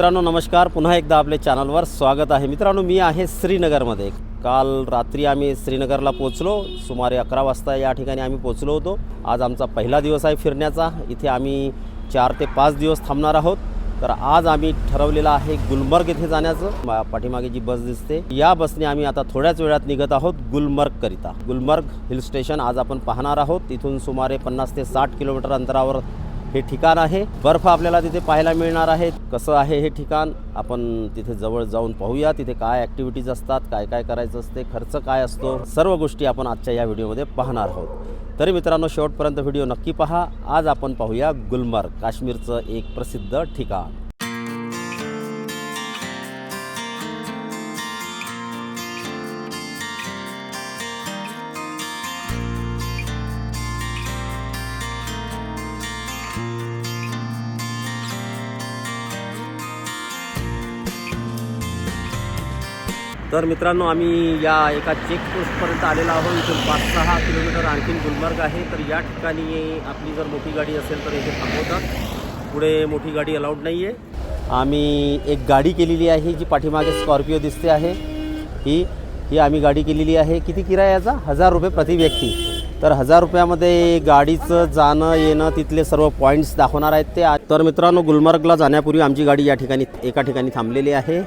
मित्रांनो नमस्कार. पुन्हा एकदा आपल्या चॅनलवर स्वागत आहे. मित्रांनो मी आहे श्रीनगरमध्ये. काल रात्री आम्ही श्रीनगरला पोचलो सुमारे अकरा वाजता या ठिकाणी आम्ही पोचलो होतो. आज आमचा पहिला दिवस आहे फिरण्याचा. इथे आम्ही चार ते पाच दिवस थांबणार आहोत. तर आज आम्ही ठरवलेलं आहे गुलमर्ग येथे जाण्याचं. मा- पाठीमागे जी बस दिसते या बसने आम्ही आता थोड्याच वेळात निघत आहोत गुलमर्गकरिता. गुलमर्ग हिल स्टेशन आज आपण पाहणार आहोत. इथून सुमारे पन्नास ते साठ किलोमीटर अंतरावर हे ठिकाण आहे. बर्फ आपल्याला तिथे पाहायला मिळणार आहे कसं आहे हे ठिकाण? आपण तिथे जवळ जाऊन पाहूया. तिथे काय ॲक्टिव्हिटीज असतात? काय काय करायचं असते? खर्च काय असतो? सर्व गोष्टी आपण आजच्या या व्हिडिओमध्ये पाहणार आहोत. तरी मित्रांनो शेवटपर्यंत व्हिडिओ नक्की पहा. आज आपण पाहूया गुलमर्ग काश्मीरचं एक प्रसिद्ध ठिकाण. तर मित्रांनो आम्ही या एका चेकपोस्टपर्यंत आलेलो आहोत. इथून पाच सहा किलोमीटर आणखीन गुलमर्ग आहे. तर या ठिकाणी आपली जर मोठी गाडी असेल तर इथे थांबवतात पुढे मोठी गाडी अलाउड नाही आहे आम्ही एक गाडी केलेली आहे जी पाठीमागे स्कॉर्पिओ दिसते आहे. ही ही आम्ही गाडी केलेली आहे. किती किरायाचा हजार रुपये प्रति व्यक्ती. तर हजार रुपयामध्ये गाडीचं जाणं येणं तिथले सर्व पॉईंट्स दाखवणार आहेत ते. तर मित्रांनो गुलमर्गला जाण्यापूर्वी आमची गाडी या ठिकाणी एका ठिकाणी थांबलेली आहे.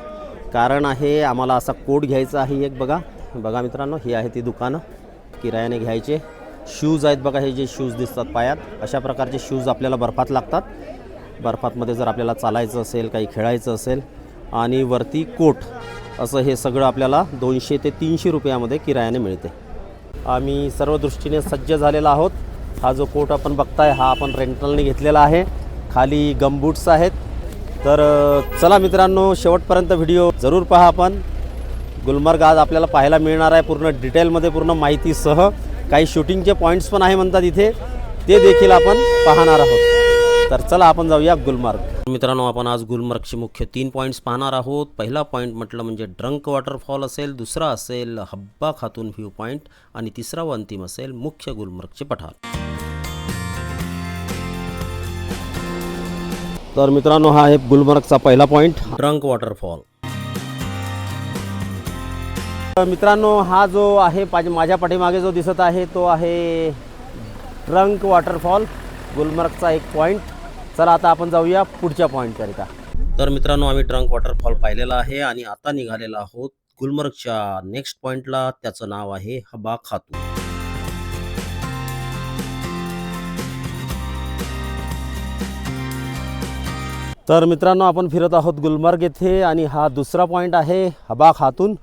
कारण आहे आम्हाला असा कोट घ्यायचा आहे एक बघा. बघा मित्रांनो ही आहे ती दुकानं. किरायाने घ्यायचे. शूज आहेत बघा हे जे शूज दिसतात पायात अशा प्रकारचे शूज आपल्याला बर्फात लागतात. बर्फातमध्ये जर आपल्याला चालायचं असेल काही खेळायचं असेल आणि वरती कोट असं हे सगळं आपल्याला दोनशे ते तीनशे रुपयामध्ये किरायाने मिळते. आम्ही सर्व दृष्टीने सज्ज झालेला आहोत. हा जो कोट आपण बघताय हा आपण रेंटलने घेतलेला आहे. खाली गमबूट्स आहेत. तर चला मित्रांनो शेवटपर्यंत व्हिडिओ जरूर पहा आपण. गुलमर्ग आज आपल्याला पाहायला मिळणार आहे पूर्ण डिटेलमध्ये पूर्ण माहितीसह. काही शूटिंगचे पॉईंट्स पण आहे म्हणतात इथे. ते देखील आपण पाहणार आहोत. तर चला आपण जाऊया गुलमर्ग. मित्रांनो आपण आज गुलमर्गचे मुख्य तीन पॉईंट्स पाहणार आहोत. पहिला पॉईंट म्हटलं म्हणजे ड्रंक वॉटरफॉल असेल दुसरा असेल हब्बा खातून व्ह्यू पॉईंट आणि तिसरा व अंतिम असेल मुख्य गुलमर्गचे पठार. तर मित्रांनो हा आहे गुलमर्गचा पहिला पॉईंट ड्रंक वॉटरफॉल तर मित्रांनो हा जो आहे पाज- माझ्या पाठीमागे जो दिसत आहे तो आहे ट्रंक वॉटरफॉल गुलमर्गचा एक पॉईंट चला आता आपण जाऊया पुढच्या पॉईंटकरिता तर मित्रांनो आम्ही ट्रंक वॉटरफॉल पाहिलेला आहे आणि आता निघालेलो आहोत गुलमर्गच्या नेक्स्ट पॉईंटला त्याचं नाव आहे हबा खातू. तर मित्रांनो आपण फिरत आहोत गुलमर्ग येथे आणि हा दुसरा पॉईंट आहे हबा खातून.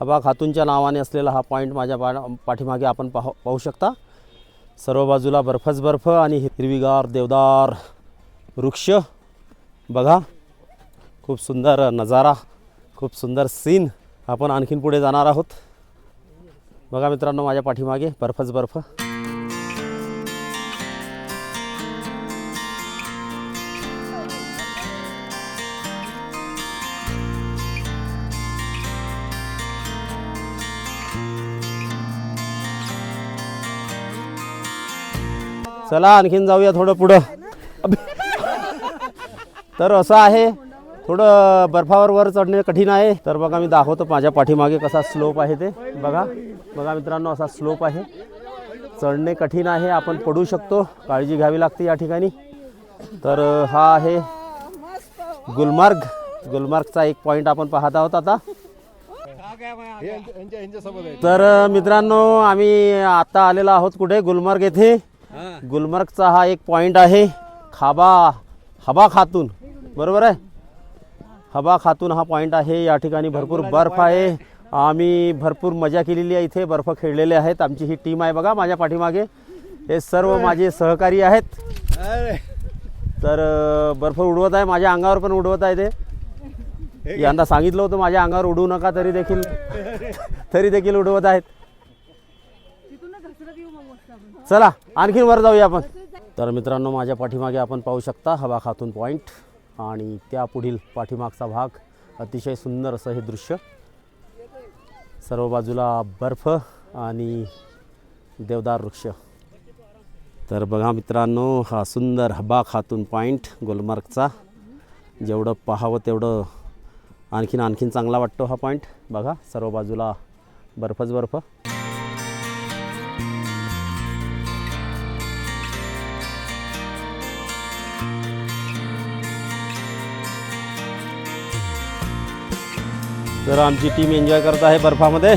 हबा खातूनच्या नावाने असलेला हा पॉईंट माझ्या पा पाठीमागे आपण पाहू पाहू शकता. सर्व बाजूला बर्फच बर्फ आणि हिरवीगार देवदार वृक्ष. बघा खूप सुंदर नजारा खूप सुंदर सीन आपण आणखीन पुढे जाणार आहोत. बघा मित्रांनो माझ्या पाठीमागे बर्फच बर्फ. चला आणखीन जाऊया थोडं पुढं. तर असं आहे थोडं बर्फावर वर चढणे कठीण आहे. तर बघा मी दाखवतो माझ्या पाठीमागे कसा स्लोप आहे ते. बघा बघा मित्रांनो असा स्लोप आहे. चढणे कठीण आहे आपण पडू शकतो. काळजी घ्यावी लागते या ठिकाणी. तर हा आहे गुलमार्ग. गुलमार्गचा एक पॉईंट आपण पाहत आहोत आता. तर मित्रांनो आम्ही आता आलेलो आहोत कुठे? गुलमर्ग येथे. गुलमर्गचा हा एक पॉइंट आहे. खाबा हबा खातून. बरोबर आहे? हबा खातून हा पॉइंट आहे. या ठिकाणी भरपूर बर्फ आहे. आम्ही भरपूर मजा केलेली आहे. इथे बर्फ खेळलेले आहेत. आमची ही टीम आहे बघा माझ्या पाठीमागे. हे सर्व माझे सहकारी आहेत. तर बर्फ उडवत आहे. माझ्या अंगावर पण उडवत आहे ते. यंदा सांगितलं होतं माझ्या अंगावर उडवू नका तरी देखील. तरी देखील उडवत आहेत. चला आणखीन वर जाऊया आपण. तर मित्रांनो माझ्या पाठीमागे आपण पाहू शकता हवा खातून पॉईंट आणि त्या पुढील पाठीमागचा भाग अतिशय सुंदर असं हे दृश्य. सर्व बाजूला बर्फ आणि देवदार वृक्ष. तर बघा मित्रांनो हा सुंदर हबा खातून पॉईंट गुलमर्गचा. जेवढं पाहावं तेवढं आणखीन आणखीन चांगला वाटतो हा पॉईंट बघा सर्व बाजूला बर्फच बर्फ. तर आमची टीम एन्जॉय करत आहे बर्फामध्ये.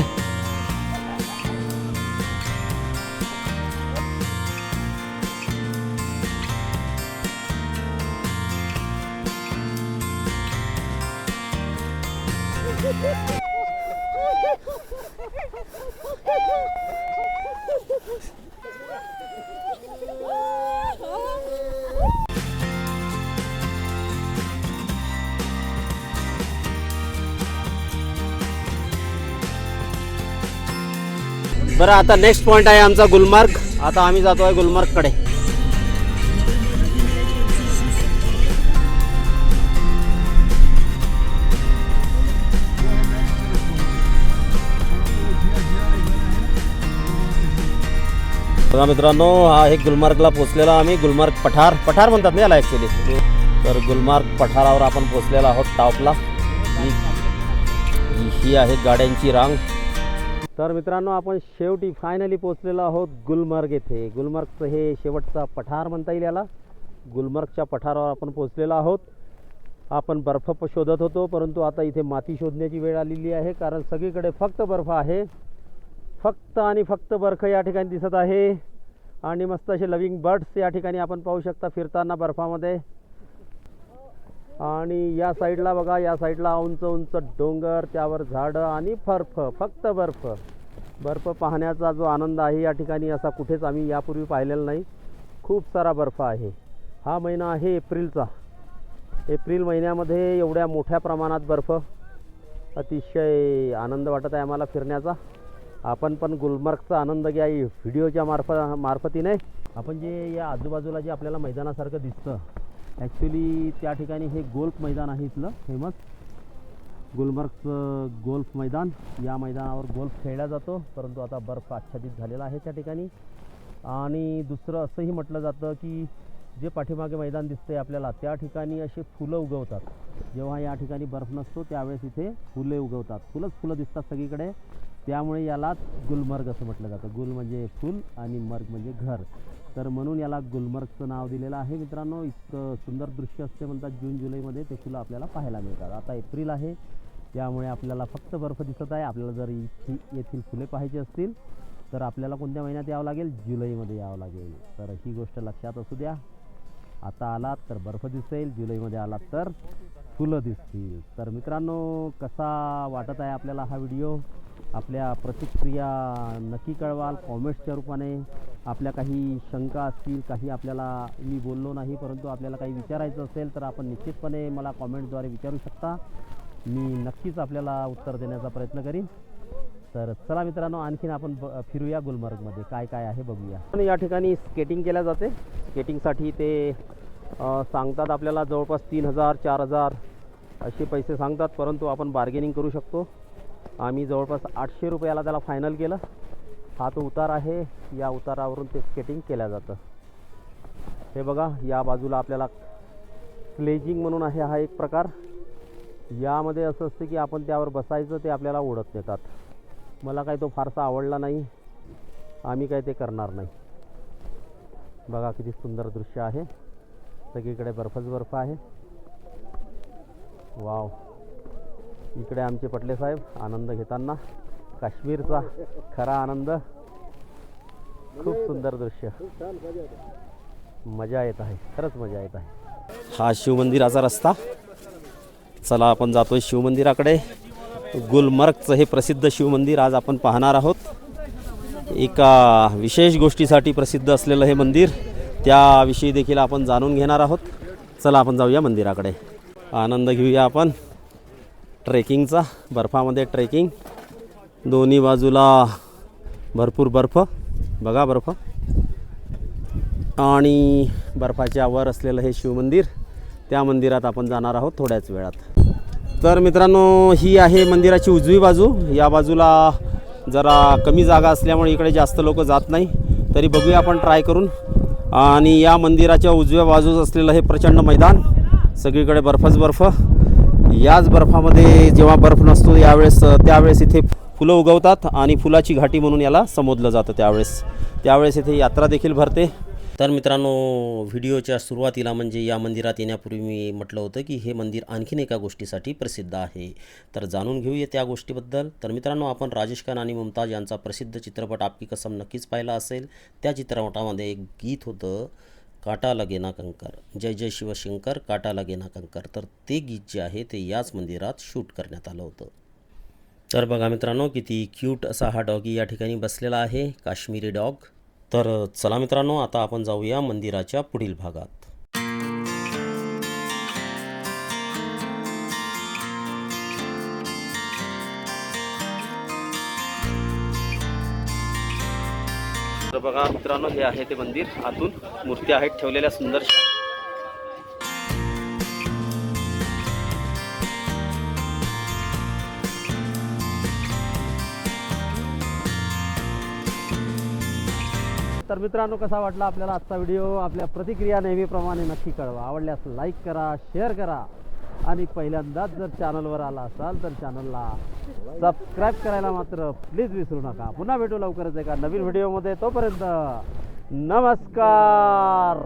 बरं आता नेक्स्ट पॉईंट आहे आमचा गुलमर्ग. आता आम्ही जातो आहे गुलमर्गकडे. बघा मित्रांनो हा एक गुलमर्गला पोचलेला आम्ही गुलमर्ग पठार. पठार म्हणतात ना याला ॲक्च्युली तर गुलमर्ग पठारावर आपण पोचलेला आहोत टॉपला. ही आहे गाड्यांची रांग. तर मित्रांनो आपण शेवटी फायनली पोचलेलो आहोत गुलमर्ग येथे. गुलमर्गचं हे शेवटचा पठार म्हणता येईल याला. गुलमर्गच्या पठारावर आपण पोचलेलो आहोत. आपण बर्फ शोधत होतो परंतु आता इथे माती शोधण्याची वेळ आलेली आहे कारण सगळीकडे फक्त बर्फ आहे. फक्त आणि फक्त बर्फ या ठिकाणी दिसत आहे. आणि मस्त असे लविंग बर्ड्स या ठिकाणी आपण पाहू शकता फिरताना बर्फामध्ये. आणि या साईडला बघा या साईडला उंच उंच डोंगर त्यावर झाडं आणि बर्फ फक्त बर्फ. बर्फ पाहण्याचा जो आनंद आहे या ठिकाणी असा कुठेच आम्ही यापूर्वी पाहिलेला नाही. खूप सारा बर्फ आहे. हा महिना आहे एप्रिलचा. एप्रिल महिन्यामध्ये एवढ्या मोठ्या प्रमाणात बर्फ. अतिशय आनंद वाटत आहे आम्हाला फिरण्याचा. आपण पण गुलमर्गचा आनंद घ्या व्हिडिओच्या मार्फ मार्फतीने. आपण जे या आजूबाजूला जे आपल्याला मैदानासारखं दिसतं ॲक्च्युली त्या ठिकाणी हे गोल्फ मैदान आहे इथलं फेमस गुलमर्गचं गोल्फ मैदान. या मैदानावर गोल्फ खेळला जातो परंतु आता बर्फ आच्छादित झालेला आहे त्या ठिकाणी. आणि दुसरं असंही म्हटलं जातं की जे पाठीमागे मैदान दिसतंय आपल्याला त्या ठिकाणी असे फुलं उगवतात. जेव्हा या ठिकाणी बर्फ नसतो त्यावेळेस इथे फुले उगवतात. फुलंच फुलं दिसतात सगळीकडे. त्यामुळे याला गुलमर्ग असं म्हटलं जातं. गुल म्हणजे फुल आणि मर्ग म्हणजे घर. तर म्हणून याला गुलमर्गचं नाव दिलेलं आहे. मित्रांनो इतकं सुंदर दृश्य असते म्हणतात जून जुलैमध्ये. ते फुलं आपल्याला पाहायला मिळतात. आता एप्रिल आहे. त्यामुळे आपल्याला फक्त बर्फ दिसत आहे. आपल्याला जर इथे येथील फुले पाहायची असतील तर आपल्याला कोणत्या महिन्यात यावं लागेल? जुलैमध्ये यावं लागेल. तर ही गोष्ट लक्षात असू द्या. आता आलात तर बर्फ दिसेल. जुलैमध्ये आलात तर फुलं दिसतील. तर मित्रांनो कसा वाटत आहे आपल्याला हा व्हिडिओ? आपल्या प्रतिक्रिया नक्की कळवाल. कॉमेंट्सच्या रूपाने आपल्या काही शंका असतील काही आपल्याला मी बोललो नाही परंतु आपल्याला काही विचारायचं असेल तर आपण निश्चितपणे मला कॉमेंटद्वारे विचारू शकता. मी नक्कीच आपल्याला उत्तर देण्याचा प्रयत्न करीन. तर चला मित्रांनो आणखीन आपण ब फिरूया गुलमर्गमध्ये. काय काय आहे बघूया. पण या ठिकाणी स्केटिंग केल्या जाते. स्केटिंगसाठी ते सांगतात आपल्याला जवळपास तीन हजार चार हजार असे पैसे सांगतात परंतु आपण बार्गेनिंग करू शकतो. आम्ही जवळपास आठशे रुपयाला त्याला फायनल केलं. हा तो उतार आहे. या उतारावरून ते स्केटिंग केलं जातं. हे बघा या बाजूला आपल्याला क्लेजिंग म्हणून आहे हा एक प्रकार. यामध्ये असं असतं की आपण त्यावर बसायचं ते आपल्याला ओढत नेतात. मला काही तो फारसा आवडला नाही. आम्ही काही ते करणार नाही. बघा किती सुंदर दृश्य आहे. सगळीकडे बर्फच बर्फ आहे. वाव. इकडे आमचे पटले साहेब आनंद घेताना. काश्मीरचा खरा आनंद. खूप सुंदर दृश्य. मजा येत आहे. खरंच मजा येत आहे. हा शिवमंदिराचा रस्ता. चला आपण जातोय शिवमंदिराकडे. गुलमर्गचं हे प्रसिद्ध शिवमंदिर आज आपण पाहणार आहोत. एका विशेष गोष्टीसाठी प्रसिद्ध असलेलं हे मंदिर त्याविषयी देखील आपण जाणून घेणार आहोत. चला आपण जाऊया मंदिराकडे. आनंद घेऊया आपण. ट्रेकिंगचा बर्फामध्ये ट्रेकिंग. दोन्ही बाजूला भरपूर बर्फ. बघा बर्फ. आणि बर्फाच्या वर असलेलं हे शिवमंदिर त्या मंदिरात आपण जाणार आहोत थोड्याच वेळात. तर मित्रांनो ही आहे मंदिराची उजवी बाजू. या बाजूला जरा कमी जागा असल्यामुळे इकडे जास्त लोक जात नाही. तरी बघूया आपण ट्राय करून. आणि या मंदिराच्या उजव्या बाजूस असलेलं हे प्रचंड मैदान सगळीकडे बर्फच बर्फ. याच बर्फामध्ये जेव्हा बर्फ नसतो यावेळेस त्यावेळेस इथे फुलं उगवतात आणि फुलाची घाटी म्हणून याला संबोधलं जातं त्यावेळेस. त्यावेळेस इथे यात्रा देखील भरते. तर मित्रांनो व्हिडिओच्या सुरुवातीला म्हणजे या मंदिरात येण्यापूर्वी मी म्हटलं होतं की हे मंदिर आणखीन एका गोष्टीसाठी प्रसिद्ध आहे. तर जाणून घेऊया त्या गोष्टीबद्दल. तर मित्रांनो आपण राजेश खान आणि मुमताज यांचा प्रसिद्ध चित्रपट आपकी कसम नक्कीच पाहिला असेल. त्या चित्रपटामध्ये एक गीत होतं काटा लगेना कंकर. जय जय शिवशंकर काटा लगेना कंकर. तर ते गीत जे आहे ते याच मंदिरात शूट करण्यात आलं होतं. तर बघा मित्रांनो किती क्यूट असा हा डॉगी या ठिकाणी बसलेला आहे काश्मीरी डॉग तर चला मित्रांनो आता आपण जाऊया मंदिराच्या पुढील भागात. तर बघा मित्रांनो हे आहे ते मंदिर. आतून मूर्ती आहेत ठेवलेल्या सुंदर तर मित्रांनो कसा वाटला आपल्याला आजचा व्हिडिओ? आपल्या प्रतिक्रिया नेहमीप्रमाणे नक्की कळवा. आवडल्यास लाईक करा शेअर करा. आणि पहिल्यांदाच जर चॅनलवर आला असाल तर चॅनलला सबस्क्राईब करायला मात्र प्लीज विसरू नका. पुन्हा भेटू लवकरच एका नवीन व्हिडिओमध्ये तोपर्यंत नमस्कार!